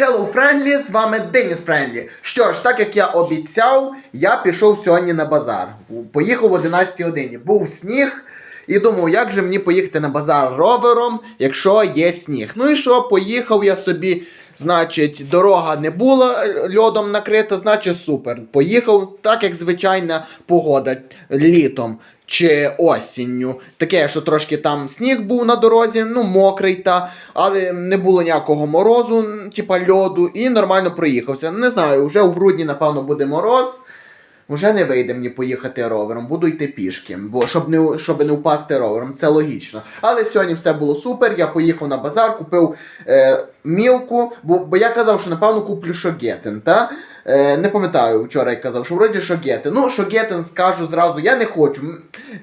Hello Friendly, з вами Деніс Френдлі. Що ж, так як я обіцяв, я пішов сьогодні на базар. Поїхав в 11 годині. Був сніг. І думав, як же мені поїхати на базар ровером, якщо є сніг. Ну і що, поїхав я собі, значить, дорога не була льодом накрита, значить супер. Поїхав так, як звичайна погода літом чи осінню. Таке, що трошки там сніг був на дорозі, ну мокрий, та, але не було ніякого морозу, типа льоду, і нормально проїхався. Не знаю, вже у грудні, напевно, буде мороз. Вже не вийде мені поїхати ровером, буду йти пішки, бо щоб не щоб не впасти ровером, це логічно. Але сьогодні все було супер. Я поїхав на базар, купив е, мілку, бо, бо я казав, що напевно куплю шогетин, та? Е, не пам'ятаю, вчора я казав, що вроді шогетен. Ну, шогетен скажу зразу, я не хочу.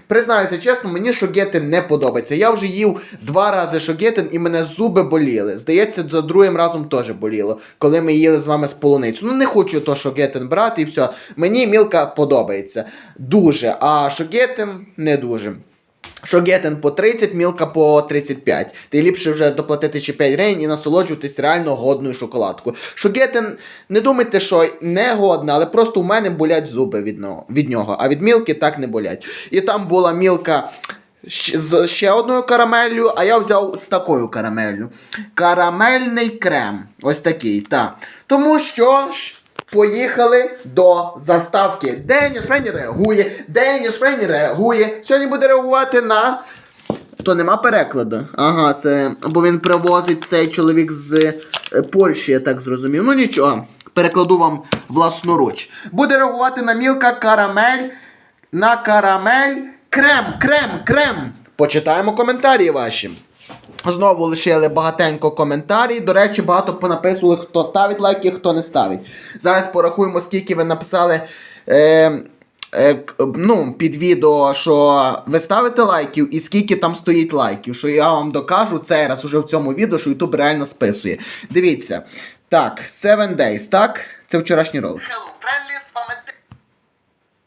Признаюся чесно, мені шогетен не подобається. Я вже їв два рази шогетен і мене зуби боліли. Здається, за другим разом теж боліло, коли ми їли з вами з полуницю. Ну не хочу то шогетен брати і все. Мені мілка подобається. Дуже, а шогетен не дуже. Шогетен по 30, мілка по 35. Ти ліпше вже доплатити ще 5 гривень і насолоджуватись реально годною шоколадкою. Шогетен, не думайте, що не годна, але просто у мене болять зуби від нього, від нього, а від мілки так не болять. І там була мілка з ще одною карамеллю, а я взяв з такою карамеллю. Карамельний крем. Ось такий, так. Тому що. Поїхали до заставки. Деніс Френі реагує. Деніс Френі реагує. Сьогодні буде реагувати на. То нема перекладу. Ага, це. Бо він привозить цей чоловік з е, Польщі, я так зрозумів. Ну нічого. Перекладу вам власноруч. Буде реагувати на мілка карамель. На карамель. Крем, крем, крем. Почитаємо коментарі ваші. Знову лишили багатенько коментарі. До речі, багато понаписували, хто ставить лайки, хто не ставить. Зараз порахуємо, скільки ви написали. Е, е, ну, під відео, що ви ставите лайків і скільки там стоїть лайків. Що я вам докажу цей раз уже в цьому відео, що YouTube реально списує. Дивіться. Так, 7 Days, так? Це вчорашній ролик. Hello,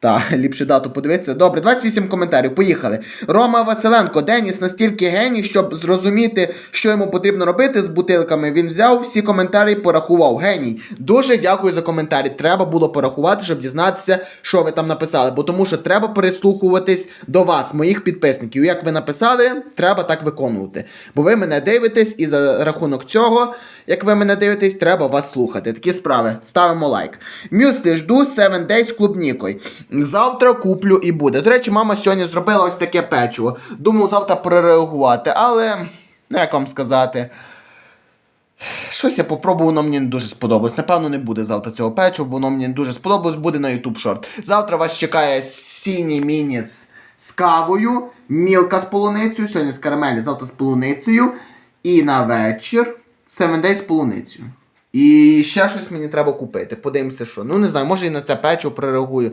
так, ліпше дату подивитися. Добре, 28 коментарів. Поїхали. Рома Василенко, Деніс настільки геній, щоб зрозуміти, що йому потрібно робити з бутилками. Він взяв всі коментарі, порахував. Геній. Дуже дякую за коментарі. Треба було порахувати, щоб дізнатися, що ви там написали. Бо тому що треба прислухуватись до вас, моїх підписників. Як ви написали, треба так виконувати. Бо ви мене дивитесь, і за рахунок цього, як ви мене дивитесь, треба вас слухати. Такі справи. Ставимо лайк. Мюсли жду 7 Days клубнікою. Завтра куплю і буде. До речі, мама сьогодні зробила ось таке печиво. Думав завтра прореагувати, але, ну як вам сказати. Щось я попробував, воно мені не дуже сподобалось. Напевно, не буде завтра цього печива, бо воно мені не дуже сподобалось, буде на YouTube шорт. Завтра вас чекає сіній міні з, з кавою, мілка з полуницею, сьогодні з карамелі, завтра з полуницею. І на вечір 7 Days з полуницею. І ще щось мені треба купити. Подивимося, що. Ну не знаю, може і на це печиво прореагую.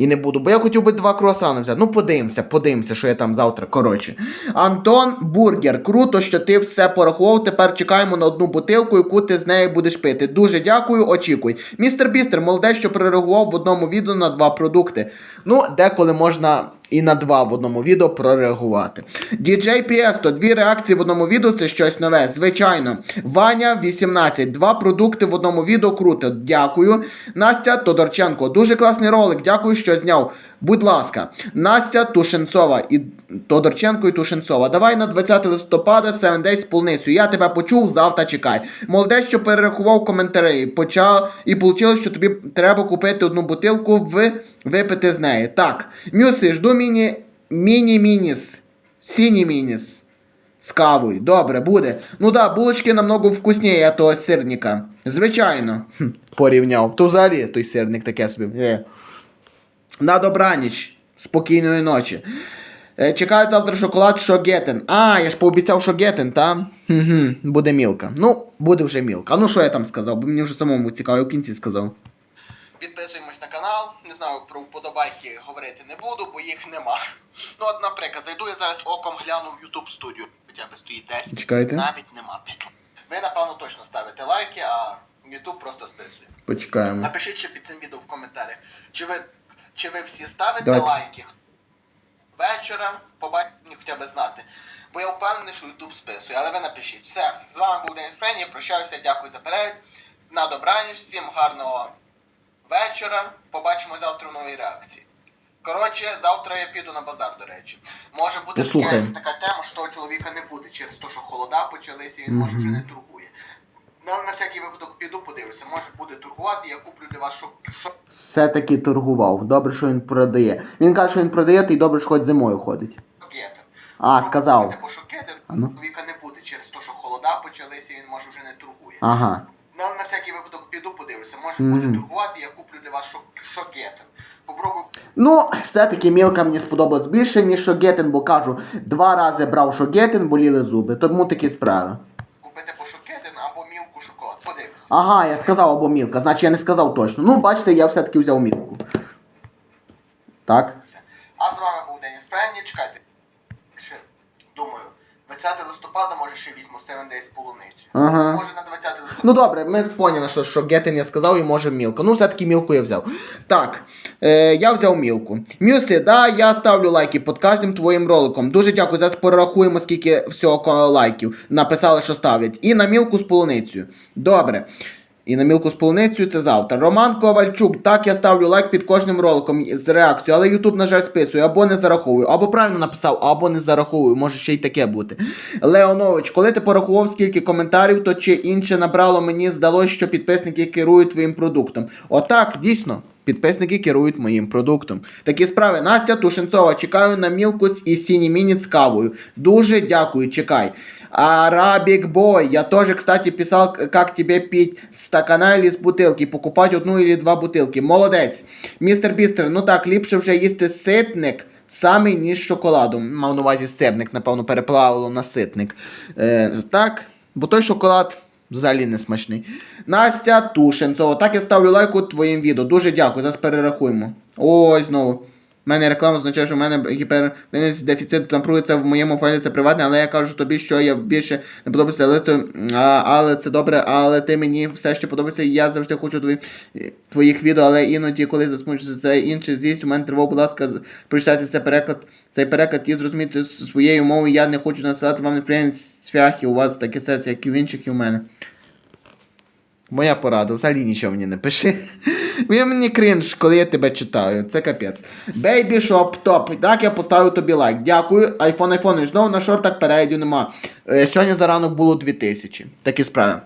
І не буду, бо я хотів би два круасани взяти. Ну, подивимося, подивимося, що я там завтра. Коротше. Антон Бургер, круто, що ти все порахував. Тепер чекаємо на одну бутилку, яку ти з нею будеш пити. Дуже дякую, очікуй. Містер Бістер, молодець, що прореагував в одному відео на два продукти. Ну, деколи можна і на два в одному відео прореагувати. DJ то дві реакції в одному відео це щось нове. Звичайно. Ваня 18. Два продукти в одному відео круто. Дякую. Настя Тодорченко. Дуже класний ролик. Дякую, що зняв. Будь ласка, Настя Тушенцова і Тодорченко і Тушенцова. Давай на 20 листопада 7 Days з полуницю. Я тебе почув, завтра чекай. Молодець, що перерахував коментарі. Почав і вийшло, що тобі треба купити одну бутилку в випити з неї. Так, Мюси, жду міні міні-мініс. Сіні мініс. З кавою. Добре, буде. Ну да, булочки намного вкусніє того сирника. Звичайно. Порівняв. То взагалі той сирник таке собі. На добраніч. Спокійної ночі. Е, Чекаю завтра шоколад Шогетен. А, я ж пообіцяв Шогетен, та? Угу, буде мілка. Ну, буде вже мілка. А ну що я там сказав? Бо мені вже самому цікаво, я в кінці сказав. Підписуємось на канал. Не знаю, про вподобайки говорити не буду, бо їх нема. Ну, от, наприклад, зайду я зараз оком гляну в YouTube студію. Хоча б стоїть 10. Чекайте. Навіть нема. Ви, напевно, точно ставите лайки, а YouTube просто списує. Почекаємо. Напишіть ще під цим відео в коментарях, чи ви, чи ви всі ставите Давайте. лайки вечора, побачите мені хоча б знати. Бо я впевнений, що YouTube списує, але ви напишіть. Все, з вами був Денис Прені, прощаюся, дякую за перегляд. На добраніч, всім гарного вечора. Побачимо завтра в новій реакції. Коротше, завтра я піду на базар, до речі. Може бути така, тема, що того чоловіка не буде через те, що холода почалися, він може вже не торгує. Ну, на всякий випадок піду, подивлюся, може буде торгувати, я куплю для вас, щоб, щоб Все-таки торгував. Добре, що він продає. Він каже, що він продає, то й добре, що хоч зимою ходить. шокетер. А, сказав. Типу шокетер, А ну. чоловіка не буде через те, що холода почалися, він може вже не торгує. Ага. Ну, на всякий випадок піду, подивлюся, може Мгм. буде торгувати, я куплю для вас. Попробую Ну, все-таки мілка мені сподобалась більше, ніж Шогетин, бо кажу, два рази брав Шогетин, боліли зуби. Тому такі справи. купити по шокетин або мілку шоколад. Подивлюся. Ага, я сказав або мілка, значить я не сказав точно. Ну, бачите, я все-таки взяв мілку. Так. А з вами був Деніс Пренні, чекайте. Ще, думаю, 20 листопада, може ще візьму 7 Days полуницю. Ага. Може на 20 листопада. Ну добре, ми поняли, що, що Гетин я сказав і може мілку. Ну, все-таки мілку я взяв. Так, е, я взяв мілку. Мюслі, да, я ставлю лайки під кожним твоїм роликом. Дуже дякую. Зараз порахуємо, скільки всього лайків написали, що ставлять. І на мілку з полуницею. Добре. І на мілку з полуницею це завтра. Роман Ковальчук, так я ставлю лайк під кожним роликом з реакцією, але Ютуб, на жаль, списує або не зараховую, або правильно написав, або не зараховую, може ще й таке бути. Леонович, коли ти порахував скільки коментарів, то чи інше набрало, мені здалося, що підписники керують твоїм продуктом. Отак, дійсно. Підписники керують моїм продуктом. Такі справи. Настя Тушенцова, чекаю на мілкус і сіні міні з кавою. Дуже дякую, чекай. Арабик бой, я тоже, кстати, писал, как тебе пить стакана или з бутилки, покупать одну или два бутилки. Молодець. Містер Бістер, ну так, ліпше вже їсти ситник. Самий ніж шоколадом. Мав на увазі сирник, напевно, переплавило на ситник. Е, так, бо той шоколад взагалі не смачний. Настя Тушенцова, так я ставлю лайк у твоїм відео. Дуже дякую, зараз перерахуємо. Ой, знову. У мене реклама означає, що в мене гіпердефіцит дефіцит напруги, це в моєму файлі це приватне, але я кажу тобі, що я більше не подобається, але, а, але це добре, але ти мені все ще подобається, і я завжди хочу твої, твоїх відео, але іноді, коли засмучуся це інше з'їсть, у мене тривога, будь ласка, прочитайте цей переклад, цей переклад і зрозуміти своєю мовою, я не хочу насилати вам неприємні свяхи, у вас таке серце, як і в інших, і в мене. Моя порада, взагалі нічого мені не пиши. Я мені крінж, коли я тебе читаю. Це капець. Baby Shop Top. Так, я поставив тобі лайк. Дякую. iPhone, iPhone. Знову на шортах перейдю нема. Е, сьогодні заранок було 2000. Такі справи.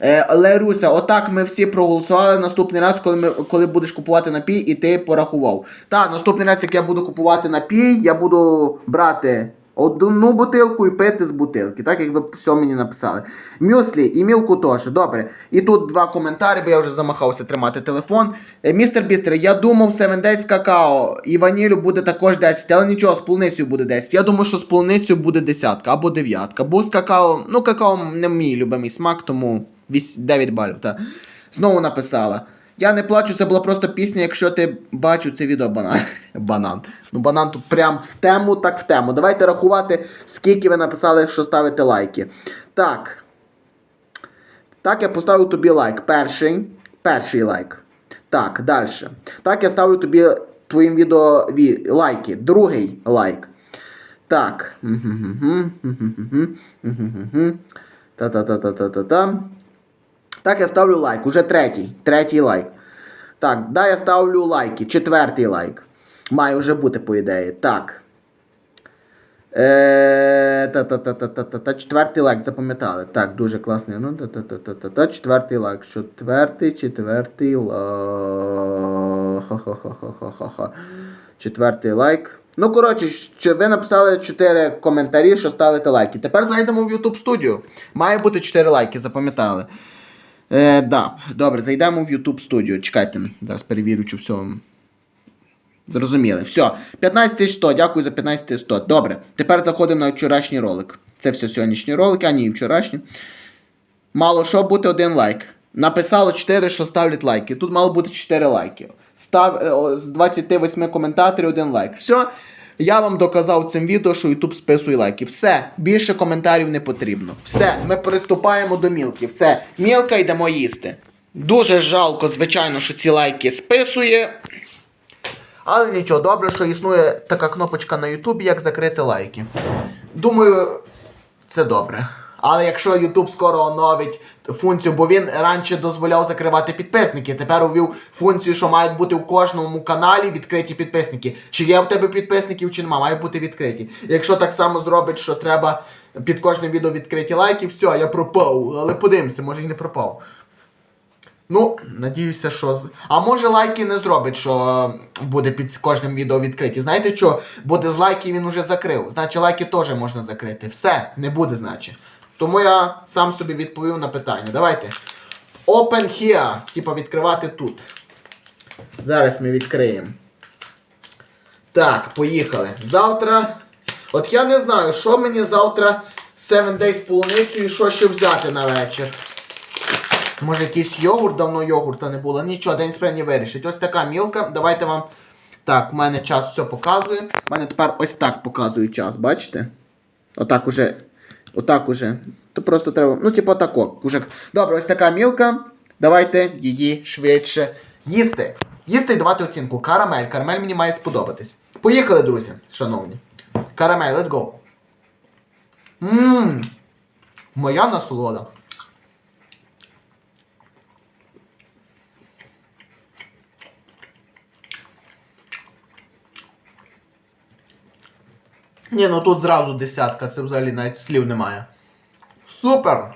Е, Леруся, отак ми всі проголосували наступний раз, коли ми, коли будеш купувати напій, і ти порахував. Так, наступний раз, як я буду купувати напій, я буду брати одну бутилку і пити з бутилки, так як ви все мені написали. Мюслі і мілку теж. Добре. І тут два коментарі, бо я вже замахався тримати телефон. Е, Містер Бістер, я думав 7 Days какао і ванілю буде також 10, але нічого, з полуницею буде 10. Я думаю, що з полуницею буде десятка або дев'ятка. Бо з какао, ну какао не мій любимий смак, тому 8, 9 балів. Та. Знову написала. Я не плачу, це була просто пісня, якщо ти бачу це відео банан. Банан. Ну банан тут прям в тему, так в тему. Давайте рахувати, скільки ви написали, що ставите лайки. Так. Так, я поставив тобі лайк. Перший. Перший лайк. Так, далі. Так, я ставлю тобі твоїм відео ві- лайки. Другий лайк. Так. Та-та-та-та-та-та-та. Так, я ставлю лайк. Уже третій. Третій лайк. Так, да, я ставлю лайки. Четвертий лайк. Має вже бути, по ідеї. Так. Е, Та-та-та-та-та-та. Четвертий лайк, запам'ятали. Так, дуже класний. Ну, та-та-та-та-та. Четвертий лайк. Четвертий, четвертий лайк. Четвертий лайк. Ну, коротше, ви написали 4 коментарі, що ставите лайки. Тепер зайдемо в YouTube студію. Має бути 4 лайки, запам'ятали. Е, да, добре, зайдемо в YouTube студію. Чекайте, зараз перевірю, чи все. Зрозуміли. Все. 15100, дякую за 15100. Добре. Тепер заходимо на вчорашній ролик. Це все сьогоднішні ролики, а ні, вчорашні. Мало що бути один лайк. Написало 4, що ставлять лайки. Тут мало бути 4 лайки. Став е, з 28 коментаторів один лайк. Все. Я вам доказав цим відео, що YouTube списує лайки. Все, більше коментарів не потрібно. Все, ми приступаємо до мілки. Все, мілка йдемо їсти. Дуже жалко, звичайно, що ці лайки списує. Але нічого, добре, що існує така кнопочка на Ютубі, як закрити лайки. думаю, це добре. Але якщо YouTube скоро оновить функцію, бо він раніше дозволяв закривати підписники, тепер увів функцію, що мають бути в кожному каналі відкриті підписники. Чи є в тебе підписників, чи нема, мають бути відкриті. Якщо так само зробить, що треба під кожним відео відкриті лайки, все, я пропав. Але подивимося, може і не пропав. Ну, надіюся, що з. А може лайки не зробить, що буде під кожним відео відкриті. Знаєте що? Буде з лайків він уже закрив. Значить, лайки теж можна закрити. Все, не буде, значить. Тому я сам собі відповів на питання. Давайте. Open here. Типа відкривати тут. Зараз ми відкриємо. Так, поїхали. Завтра. От я не знаю, що мені завтра 7 Days з полуницею і що ще взяти на вечір. Може якийсь йогурт, давно йогурта не було. Нічого, день спрені вирішить. Ось така мілка. Давайте вам. Так, у мене час все показує. У мене тепер ось так показує час, бачите? Отак уже. Отак уже. То просто треба. Ну, типу, отако. Уже. Добре, ось така мілка. Давайте її швидше їсти. Їсти і давати оцінку. Карамель. Карамель мені має сподобатись. Поїхали, друзі, шановні. Карамель, let's go. Ммм. Моя насолода. Ні, ну тут зразу десятка, це взагалі навіть слів немає. Супер!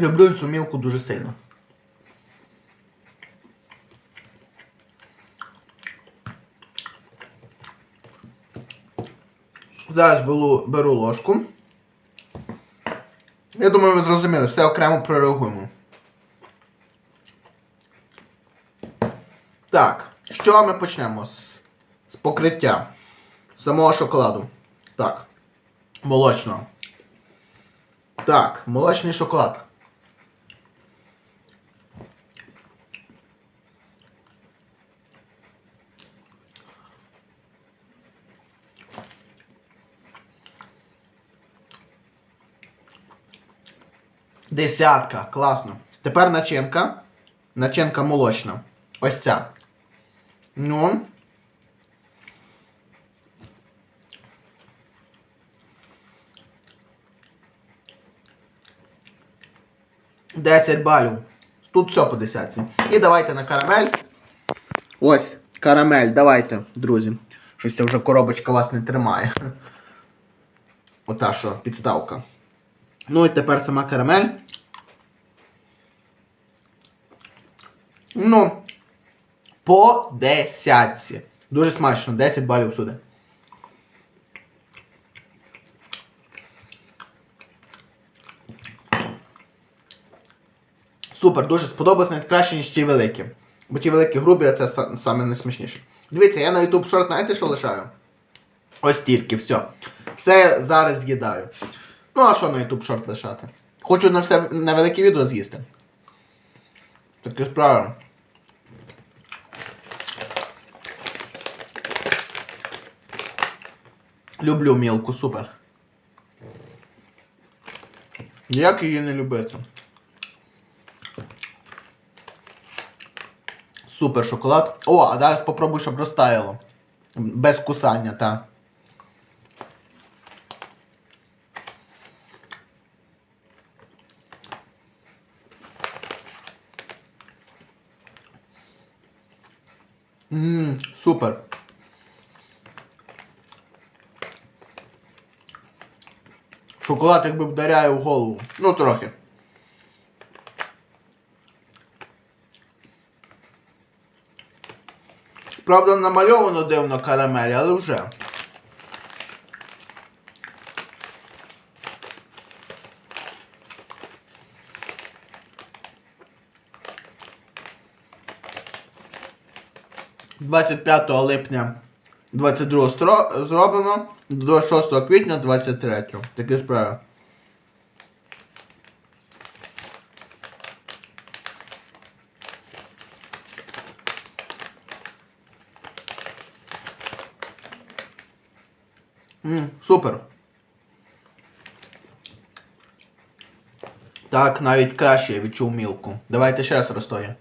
Люблю цю мілку дуже сильно. Зараз беру, беру ложку. Я думаю, ви зрозуміли, все окремо прореагуємо. Так, чого ми почнемо? З, з покриття самого шоколаду. Так. Молочного. Так, молочний шоколад. Десятка, класно. Тепер начинка. Начинка молочна. Ось ця. Ну. Десять балів. Тут все по десятці. І давайте на карамель. Ось, карамель, давайте, друзі. Щось ця вже коробочка вас не тримає. Ота що, підставка. Ну і тепер сама карамель. Ну, по десятці. Дуже смачно, 10 балів сюди. Супер, дуже сподобалось навіть ніж ті великі. Бо ті великі грубі, а це саме найсмачніше. Дивіться, я на YouTube шорт, знаєте, що лишаю? Ось тільки, все. Все зараз з'їдаю. Ну, а що на YouTube шорт лишати? Хочу на все на велике відео з'їсти. Таке справа. Люблю мілку, супер. Як її не любити? Супер шоколад. О, а зараз попробуй, щоб розтаяло. Без кусання, та. Ммм, супер. Шоколад якби вдаряє в голову. Ну, трохи. Правда, намальовано дивно карамель, але вже. «25 липня 22 стро- зроблено, до 6 квітня 23. Такі справи. М, супер. Так, навіть краще я відчув мілку. Давайте ще раз розтою.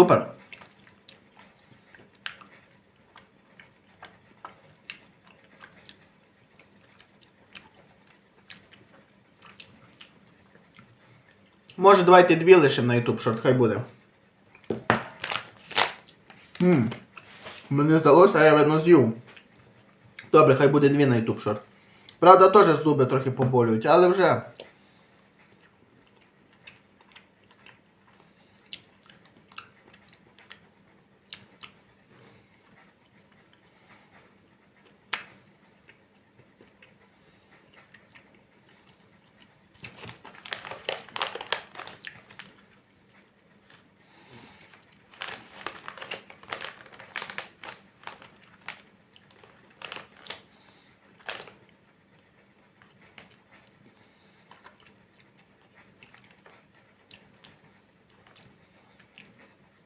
Супер. Може, давайте дві лишимо на YouTube шорт, хай буде. Ммм. Мені здалося, а я видно з'їв. Добре, хай буде дві на YouTube шорт. Правда, теж зуби трохи поболюють, але вже.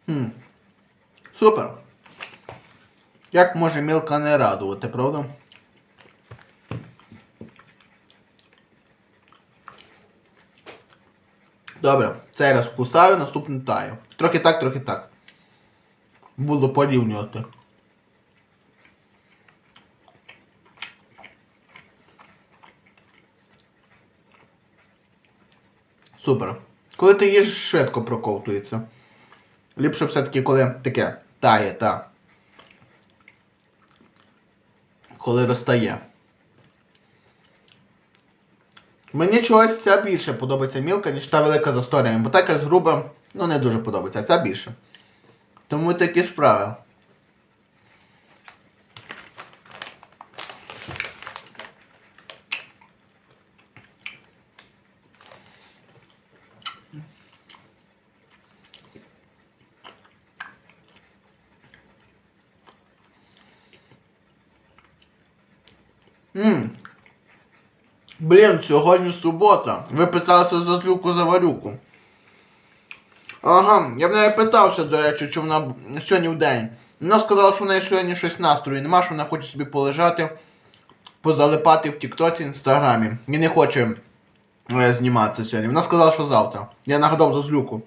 Хм. Супер. Як може мілка не радувати, правда? Добре, цей раз кусаю, наступний таю. Трохи так, трохи так. Буду порівнювати. Супер. Коли ти їш, швидко проковтується. Ліпше все-таки, коли таке тає, та. Коли розтає. Мені чогось ця більше подобається мілка, ніж та велика з історіями, бо така з груба, ну не дуже подобається, а ця більше. Тому такі справи. Ммм. Блін, сьогодні субота. Ви питалися за злюку заварюку. Ага, я в неї питався, до речі, чи вона сьогодні в день. Вона сказала, що в неї сьогодні щось настрою нема, що вона хоче собі полежати, позалипати в Тіктоці, Інстаграмі. І не хоче е, зніматися сьогодні. Вона сказала, що завтра. Я нагадав за злюку.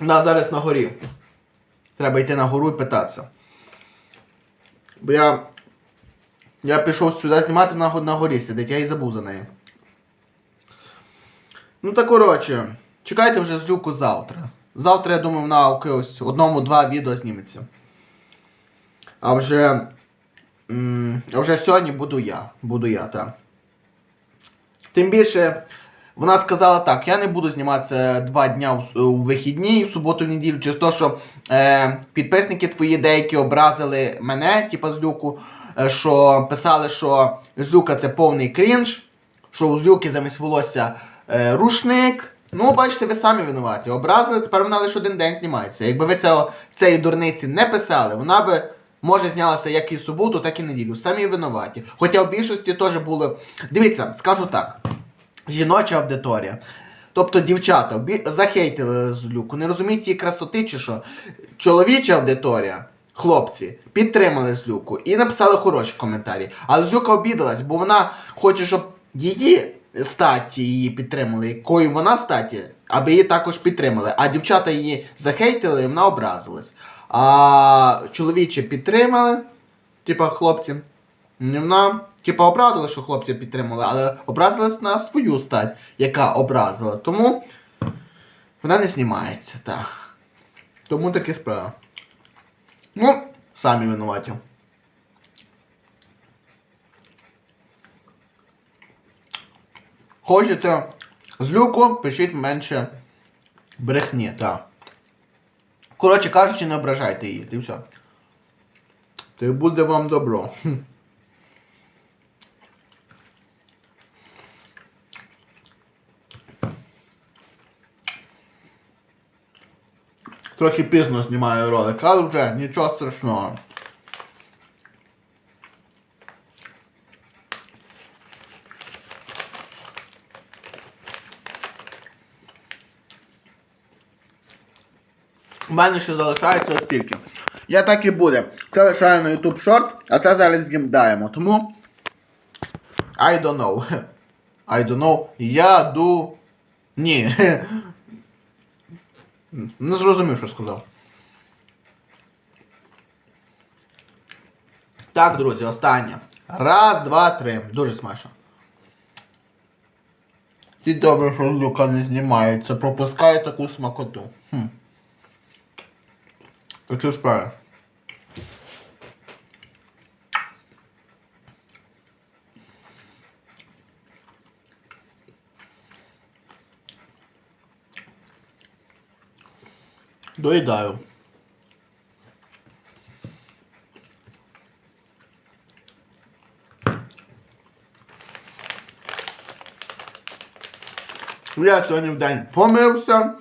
Вона зараз на горі. Треба йти на гору і питатися. Бо я. Я пішов сюди знімати на, на горі сидить, я і забув за нею. Ну та коротше, чекайте вже злюку завтра. Завтра, я думаю, на якось одному-два відео зніметься. А вже. а вже сьогодні буду я. Буду я, так. Тим більше, вона сказала так, я не буду зніматися два дня у, у вихідні, в суботу, в неділю, через те, що е, підписники твої деякі образили мене, типа Злюку, е, що писали, що Злюка це повний крінж, що у Злюки замість волосся е, рушник. Ну, бачите, ви самі винуваті. Образили, тепер вона лише один день знімається. Якби ви це, цієї дурниці не писали, вона би. Може знялася як і суботу, так і неділю. Самі винуваті. Хоча в більшості теж були. Дивіться, скажу так жіноча аудиторія. Тобто дівчата захейтили Злюку, не розуміють її красоти чи що. Чоловіча аудиторія, хлопці, підтримали Злюку і написали хороші коментарі. Але Злюка обідалась, бо вона хоче, щоб її статі її підтримали, якою вона статі, аби її також підтримали. А дівчата її захейтили, і вона образилась. А чоловічі підтримали, типа хлопці. Вона, типа, обрадила, що хлопці підтримали, але образилась на свою стать, яка образила. Тому вона не знімається, так. Тому такі справи. Ну, самі винуваті. Хочете злюку, пишіть менше брехні, так. Коротше кажучи, не ображайте її, і все. Й буде вам добро. Трохи пізно знімаю ролик, але вже нічого страшного. У мене ще залишається ось стільки. Я так і буде. Це лишаю на YouTube Short, а це зараз згімдаємо. Тому. I don't know. I don't know. Я ду. Ні. Не зрозумів, що сказав. Так, друзі, останнє. Раз, два, три. Дуже смачно. І добре, що лука не знімається, пропускає таку смакоту. Хм. Такі справи. Доїдаю. Я сьогодні в день помився.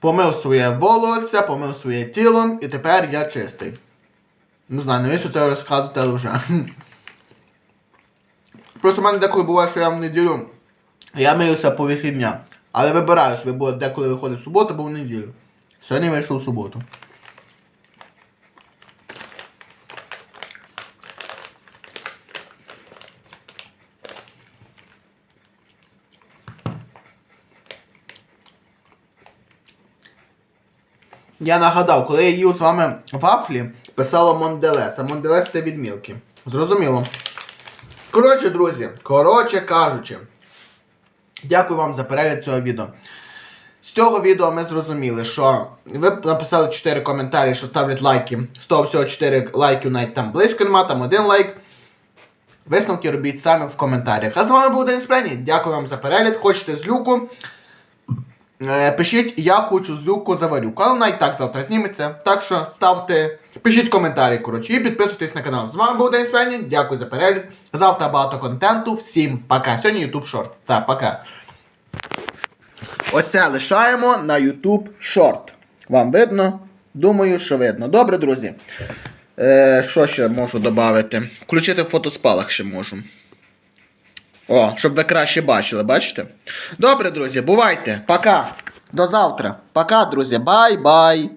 Помив своє волосся, помив своє тіло і тепер я чистий. Не знаю, навіщо це розказувати, вже. Просто в мене деколи буває, що я в неділю. Я миюся по вихідня. Але вибираю собі, бо деколи виходить субота, або в неділю. Сьогодні вийшов в суботу. Я нагадав, коли я їв з вами вафлі, писало Монделес, а Монделес це від Мілки. Зрозуміло. Коротше, друзі, коротше кажучи, дякую вам за перегляд цього відео. З цього відео ми зрозуміли, що ви написали 4 коментарі, що ставлять лайки. З того всього 4 лайків навіть там близько нема, там один лайк. Висновки робіть самі в коментарях. А з вами був Денис Прені. Дякую вам за перегляд. Хочете з люку? Е, Пишіть, я хочу з люку заварюку. Але вона і так завтра зніметься. Так що ставте, пишіть коментарі, коротше, і підписуйтесь на канал. З вами був Денис Прені. Дякую за перегляд. Завтра багато контенту. Всім пока. Сьогодні YouTube шорт. Так, пока. Ось це лишаємо на YouTube Short. Вам видно? Думаю, що видно. Добре, друзі. Е, що ще можу додати? Включити фотоспалах ще можу. О, щоб ви краще бачили, бачите? Добре, друзі, бувайте. Пока. До завтра. Пока, друзі. Бай-бай.